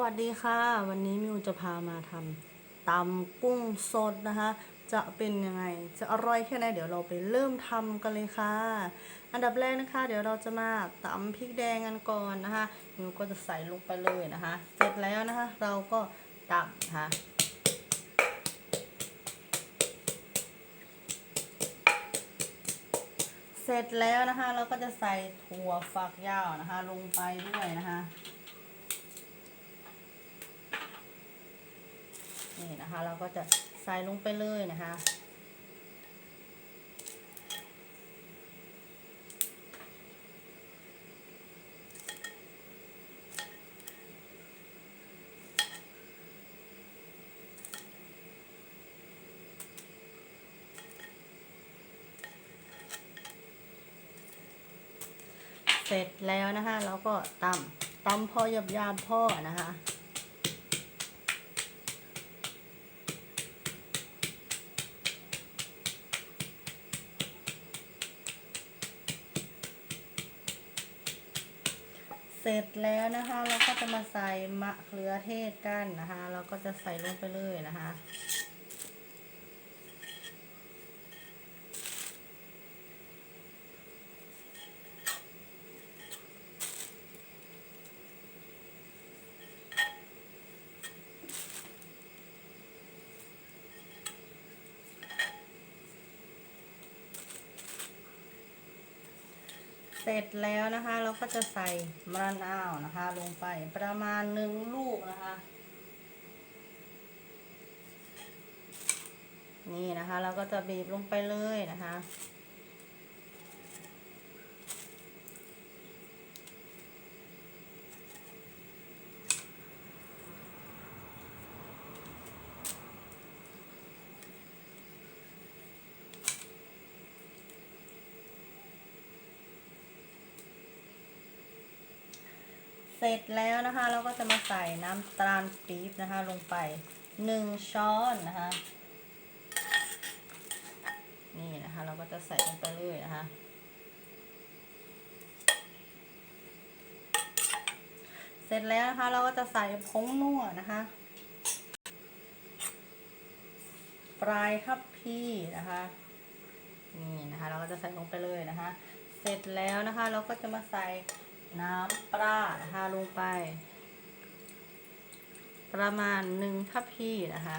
วัสดีค่ะ วันนี้มิวจะพามาทำตำกุ้งสดนะคะ จะเป็นยังไง จะอร่อยแค่ไหนเดี๋ยวเราไปเริ่มทำกันเลยค่ะ อันดับแรกนะคะ เดี๋ยวเราจะมาตำพริกแดงกันก่อนนะคะมิวก็จะใส่ลงไปเลยนะคะ เสร็จแล้วนะคะ เราก็ตำนะคะเสร็จแล้วนะคะ เราก็จะใส่ถั่วฝักยาวนะคะ ลงไปด้วยนะคะ นี่นะคะ เราก็จะใส่ลงไปเลยนะคะ เสร็จแล้วนะคะ เราก็ตำตำพอหยาบยาบๆพ่อนะคะ เสร็จแล้วนะคะ เราก็จะมาใส่มะเขือเทศกันนะคะ เราก็จะใส่ลงไปเลยนะคะ เสร็จแล้วนะคะ เราก็จะใส่มะนาวนะคะ ลงไปประมาณหนึ่งลูกนะคะ นี่นะคะ เราก็จะบีบลงไปเลยนะคะ เสร็จแล้วนะคะ เราก็จะมาใส่น้ำตาลปี๊บนะคะ ลงไปหนึ่งช้อนนะคะ นี่นะคะ เราก็จะใส่ลงไปเลยนะคะเสร็จแล้วนะคะ เราก็จะใส่ผงนัวนะคะ ปลายทับพี่นะคะ นี่นะคะ เราก็จะใส่ลงไปเลยนะคะ เสร็จแล้วนะคะ เราก็จะมาใส่ น้ำปลานะคะลงไป ประมาณหนึ่งทัพพีนะคะ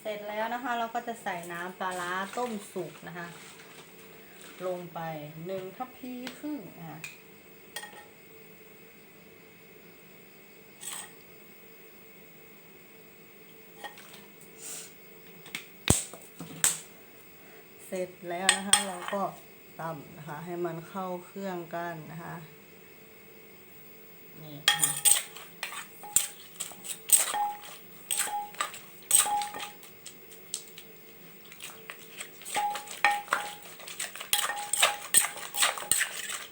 เสร็จแล้วนะคะเราก็จะใส่น้ำปลาร้าต้มสุกนะคะ ลงไปหนึ่งทัพพีครึ่งนะคะเสร็จแล้วนะคะเราก็ตำนะคะให้มันเข้าเครื่องกันนะคะ นี่ค่ะ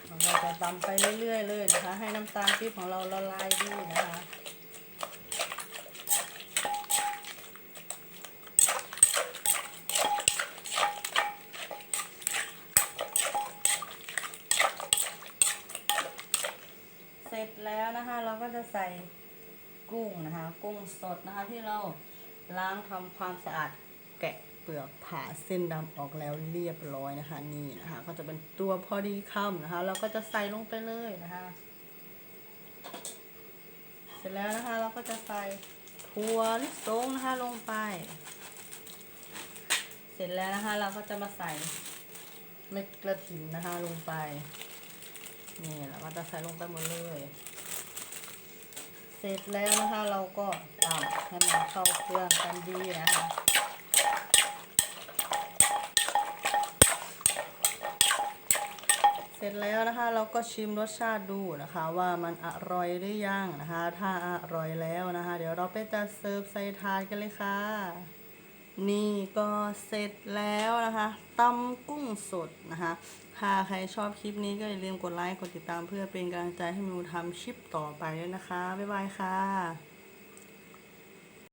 เราจะตำไปเรื่อยๆเลยนะคะ ให้น้ำตาลปี๊บของเราละลายดีนะคะ เสร็จแล้วนะคะ เรา ก็จะใส่กุ้งนะคะ กุ้งสดนะคะ ที่เราล้างทำความสะอาดแกะเปลือกผ่าเส้นดำออกแล้วเรียบร้อยนะคะ นี่นะคะ ก็จะเป็นตัวพอดีคำนะคะ เราก็จะใส่ลงไปเลยนะคะ เสร็จแล้วนะคะ เราก็จะใส่ถั่วลิสงนะคะลงไป เสร็จแล้วนะคะ เราก็จะมาใส่เม็ดกระถิ่นนะคะลงไป นี่เราก็จะใส่ลงไปหมดเลย สร็จแล้วนะคะเราก็ตำให้มันเข้าเครื่องกันดีนะคะเสร็จแล้วนะคะเราก็ชิมรสชาติดูนะคะ ว่ามันอร่อยหรือยังนะคะ ถ้าอร่อยแล้วนะคะ เดี๋ยวเราไปจัดเสิร์ฟใส่ถาดกันเลยค่ะ นี่ก็เสร็จแล้วนะคะตำกุ้งสดนะคะถ้าใครชอบคลิปนี้ก็อย่าลืมกดไลค์ กดติดตามเพื่อเป็นกำลังใจให้มิวทำคลิปต่อไปด้วยนะคะ บ๊ายบายค่ะ